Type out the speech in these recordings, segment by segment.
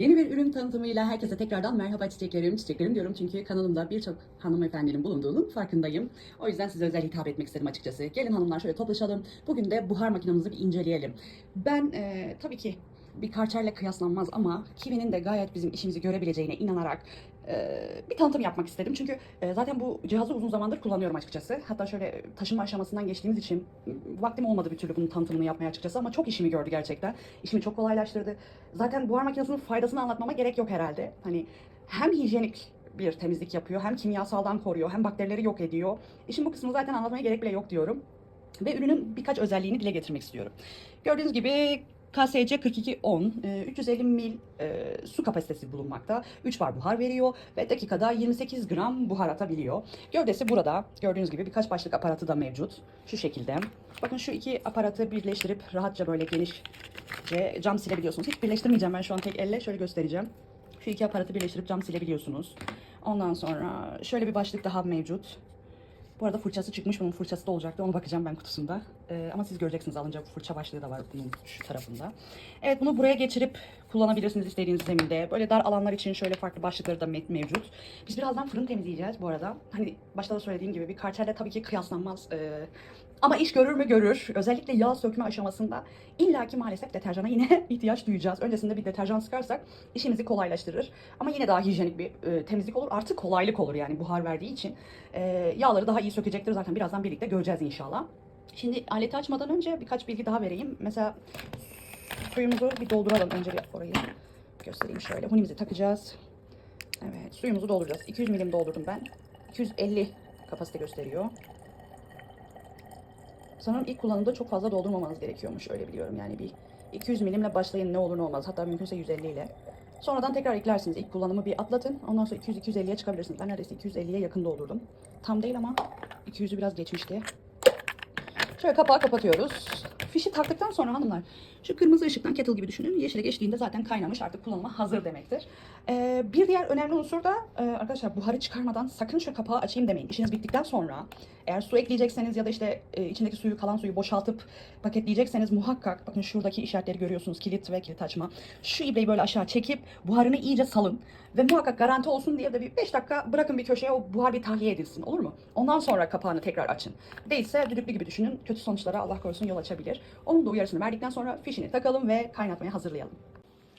Yeni bir ürün tanıtımıyla herkese tekrardan merhaba çiçeklerim. Çiçeklerim diyorum çünkü kanalımda birçok hanımefendinin bulunduğunun farkındayım. O yüzden size özel hitap etmek istedim açıkçası. Gelin hanımlar şöyle toplaşalım. Bugün de buhar makinamızı bir inceleyelim. Ben eee, tabii ki bir karçerle kıyaslanmaz ama Kiwi'nin de gayet bizim işimizi görebileceğine inanarak eee, bir tanıtım yapmak istedim. Çünkü eee, zaten bu cihazı uzun zamandır kullanıyorum açıkçası. Hatta şöyle taşınma aşamasından geçtiğimiz için vaktim olmadı bir türlü bunun tanıtımını yapmaya açıkçası ama çok işimi gördü gerçekten. İşimi çok kolaylaştırdı. Zaten buhar makinesinin faydasını anlatmama gerek yok herhalde. Hani hem hijyenik bir temizlik yapıyor, hem kimyasaldan koruyor, hem bakterileri yok ediyor. İşin bu kısmını zaten anlatmaya gerek bile yok diyorum. Ve ürünün birkaç özelliğini dile getirmek istiyorum. Gördüğünüz gibi KSC 4210 e, 350 mil e, su kapasitesi bulunmakta. 3 bar buhar veriyor ve dakikada 28 gram buhar atabiliyor. Gövdesi burada. Gördüğünüz gibi birkaç başlık aparatı da mevcut. Şu şekilde. Bakın şu iki aparatı birleştirip rahatça böyle genişçe cam silebiliyorsunuz. Hiç birleştirmeyeceğim ben şu an tek elle. Şöyle göstereceğim. Şu iki aparatı birleştirip cam silebiliyorsunuz. Ondan sonra şöyle bir başlık daha mevcut. Bu arada fırçası çıkmış. Bunun fırçası da olacaktı. Onu bakacağım ben kutusunda. Ee, ama siz göreceksiniz alınca fırça başlığı da var bunun şu tarafında. Evet bunu buraya geçirip kullanabilirsiniz istediğiniz zeminde. Böyle dar alanlar için şöyle farklı başlıkları da me- mevcut. Biz birazdan fırın temizleyeceğiz bu arada. Hani başta da söylediğim gibi bir kartelle tabii ki kıyaslanmaz. Ee, ama iş görür mü görür. Özellikle yağ sökme aşamasında illaki maalesef deterjana yine ihtiyaç duyacağız. Öncesinde bir deterjan sıkarsak işimizi kolaylaştırır. Ama yine daha hijyenik bir e, temizlik olur. Artı kolaylık olur yani buhar verdiği için. E, yağları daha iyi sökecektir zaten birazdan birlikte göreceğiz inşallah. Şimdi aleti açmadan önce birkaç bilgi daha vereyim. Mesela suyumuzu bir dolduralım. Önce bir orayı göstereyim şöyle. Hunimizi takacağız. Evet suyumuzu dolduracağız. 200 milim doldurdum ben. 250 kapasite gösteriyor. Sanırım ilk kullanımda çok fazla doldurmamanız gerekiyormuş öyle biliyorum. Yani bir 200 milimle başlayın ne olur ne olmaz. Hatta mümkünse 150 ile. Sonradan tekrar eklersiniz. İlk kullanımı bir atlatın. Ondan sonra 200-250'ye çıkabilirsiniz. Ben neredeyse 250'ye yakın doldurdum. Tam değil ama 200'ü biraz geçmişti. Şöyle kapağı kapatıyoruz. Fişi taktıktan sonra hanımlar şu kırmızı ışıktan kettle gibi düşünün. Yeşile geçtiğinde zaten kaynamış artık kullanıma hazır demektir. Ee, bir diğer önemli unsur da e, arkadaşlar buharı çıkarmadan sakın şu kapağı açayım demeyin. İşiniz bittikten sonra eğer su ekleyecekseniz ya da işte e, içindeki suyu kalan suyu boşaltıp paketleyecekseniz muhakkak bakın şuradaki işaretleri görüyorsunuz kilit ve kilit açma. Şu ibreyi böyle aşağı çekip buharını iyice salın ve muhakkak garanti olsun diye de bir 5 dakika bırakın bir köşeye o buhar bir tahliye edilsin olur mu? Ondan sonra kapağını tekrar açın. Değilse düdüklü gibi düşünün kötü sonuçlara Allah korusun yol açabilir. Onun da uyarısını verdikten sonra fişini takalım ve kaynatmaya hazırlayalım.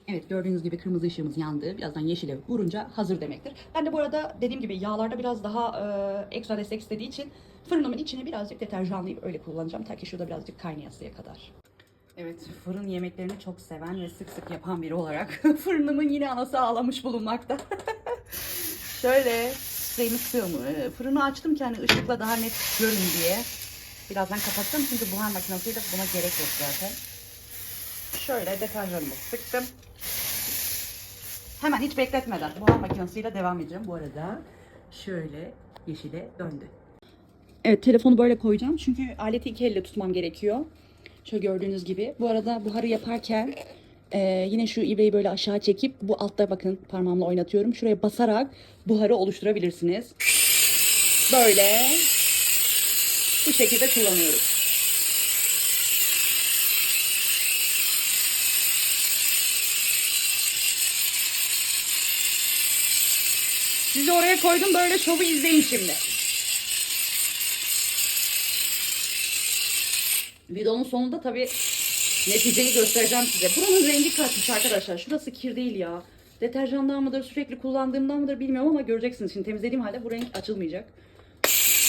Evet gördüğünüz gibi kırmızı ışığımız yandı. Birazdan yeşile vurunca hazır demektir. Ben de bu arada dediğim gibi yağlarda biraz daha e, ekstra destek istediği için fırınımın içine birazcık deterjanlayıp öyle kullanacağım. Ta ki şurada birazcık kaynayasıya kadar. Evet fırın yemeklerini çok seven ve sık sık yapan biri olarak fırınımın yine anası ağlamış bulunmakta. Şöyle spreyimi sıkıyorum. E, Fırını açtım ki hani ışıkla daha net görün diye. Birazdan kapattım çünkü buhar makinesiyle buna gerek yok zaten. Şöyle deterjanımı sıktım. Hemen hiç bekletmeden buhar makinesiyle devam edeceğim. Bu arada şöyle yeşile döndü. Evet telefonu böyle koyacağım. Çünkü aleti iki elle tutmam gerekiyor. Şöyle gördüğünüz gibi. Bu arada buharı yaparken e, yine şu ibreyi böyle aşağı çekip bu altta bakın parmağımla oynatıyorum. Şuraya basarak buharı oluşturabilirsiniz. Böyle bu şekilde kullanıyoruz. Sizi oraya koydum böyle şovu izleyin şimdi. Videonun sonunda tabii neticeyi göstereceğim size. Buranın rengi kaçmış arkadaşlar. Şurası kir değil ya. Deterjandan mıdır, sürekli kullandığımdan mıdır bilmiyorum ama göreceksiniz. Şimdi temizlediğim halde bu renk açılmayacak.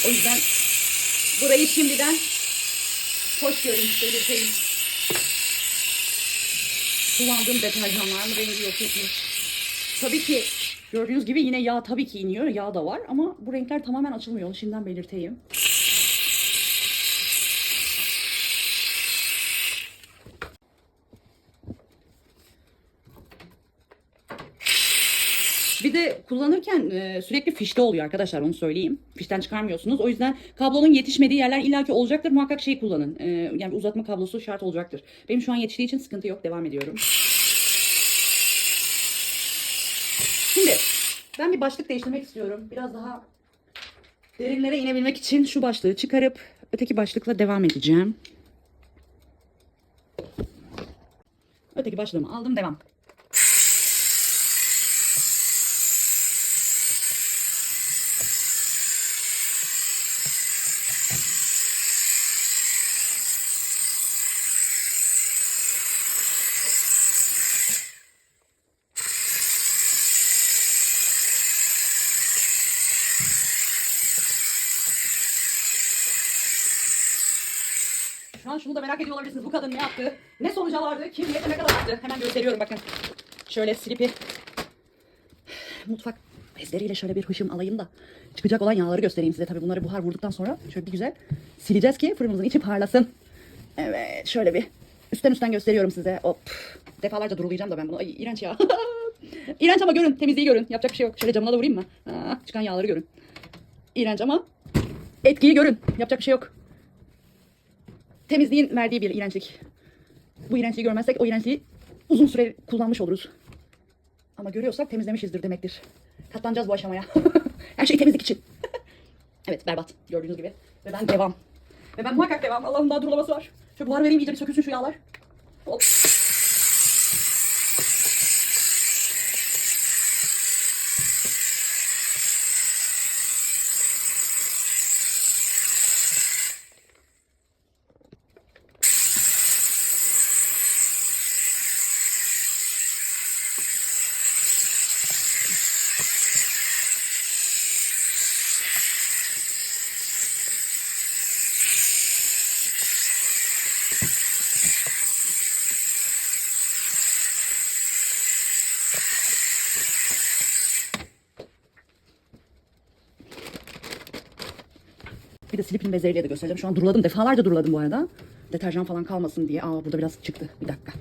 O yüzden burayı şimdiden hoş görün belirteyim. Kullandığım deterjanların rengi yok etmiş. Tabii ki gördüğünüz gibi yine yağ tabii ki iniyor. Yağ da var ama bu renkler tamamen açılmıyor. Onu şimdiden belirteyim. De kullanırken e, sürekli fişte oluyor arkadaşlar onu söyleyeyim. Fişten çıkarmıyorsunuz. O yüzden kablonun yetişmediği yerler illaki olacaktır. Muhakkak şey kullanın. E, yani uzatma kablosu şart olacaktır. Benim şu an yetiştiği için sıkıntı yok. Devam ediyorum. Şimdi ben bir başlık değiştirmek istiyorum. Biraz daha derinlere inebilmek için şu başlığı çıkarıp öteki başlıkla devam edeceğim. Öteki başlığımı aldım devam. Ha şunu da merak ediyor olabilirsiniz. Bu kadın ne yaptı? Ne sonuca vardı? Kim niyete ne kadar yaptı? Hemen gösteriyorum bakın. Şöyle slipi mutfak bezleriyle şöyle bir hışım alayım da çıkacak olan yağları göstereyim size. Tabii bunları buhar vurduktan sonra şöyle bir güzel sileceğiz ki fırınımızın içi parlasın. Evet şöyle bir üstten üstten gösteriyorum size. Hop. Defalarca durulayacağım da ben bunu. Ay iğrenç ya. iğrenç ama görün. Temizliği görün. Yapacak bir şey yok. Şöyle camına da vurayım mı? Ha, çıkan yağları görün. İğrenç ama etkiyi görün. Yapacak bir şey yok. Temizliğin verdiği bir iğrençlik. Bu iğrençliği görmezsek o iğrençliği uzun süre kullanmış oluruz. Ama görüyorsak temizlemişizdir demektir. Katlanacağız bu aşamaya. Her şey temizlik için. evet berbat gördüğünüz gibi. Ve ben devam. Ve ben muhakkak devam. Allah'ın daha durulaması var. Şu buhar vereyim iyice bir sökülsün şu yağlar. Hop. Bir de silipin bezleriyle de göstereceğim. Şu an duruladım. Defalarca duruladım bu arada. Deterjan falan kalmasın diye. Aa burada biraz çıktı. Bir dakika.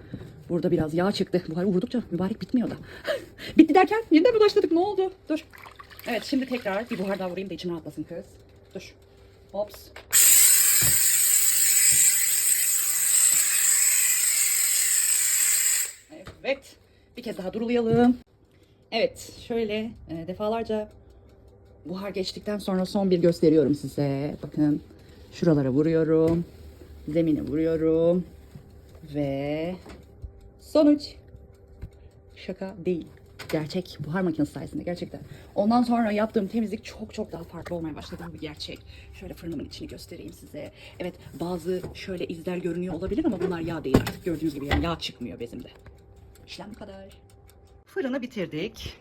Burada biraz yağ çıktı. Buharı vurdukça mübarek bitmiyor da. Bitti derken yeniden mi başladık? Ne oldu? Dur. Evet şimdi tekrar bir buhar daha vurayım da içim rahatlasın kız. Dur. Hops. Evet. Bir kez daha durulayalım. Evet. Şöyle e, defalarca buhar geçtikten sonra son bir gösteriyorum size. Bakın şuralara vuruyorum. Zemine vuruyorum. Ve sonuç şaka değil. Gerçek buhar makinesi sayesinde gerçekten. Ondan sonra yaptığım temizlik çok çok daha farklı olmaya başladı bu gerçek. Şöyle fırınımın içini göstereyim size. Evet bazı şöyle izler görünüyor olabilir ama bunlar yağ değil artık. Gördüğünüz gibi yani yağ çıkmıyor bezimde. İşlem bu kadar. Fırını bitirdik.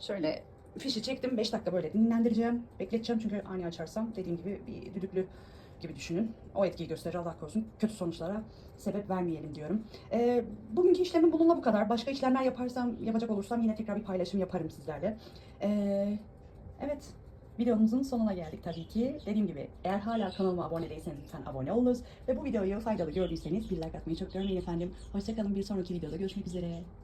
Şöyle fişi çektim. 5 dakika böyle dinlendireceğim. Bekleteceğim çünkü ani açarsam dediğim gibi bir düdüklü gibi düşünün. O etkiyi gösterir Allah korusun. Kötü sonuçlara sebep vermeyelim diyorum. Ee, bugünkü işlemim bununla bu kadar. Başka işlemler yaparsam, yapacak olursam yine tekrar bir paylaşım yaparım sizlerle. Ee, evet. Videomuzun sonuna geldik tabii ki. Dediğim gibi eğer hala kanalıma abone değilseniz lütfen abone olunuz. Ve bu videoyu faydalı gördüyseniz bir like atmayı çok görmeyin efendim. Hoşçakalın bir sonraki videoda görüşmek üzere.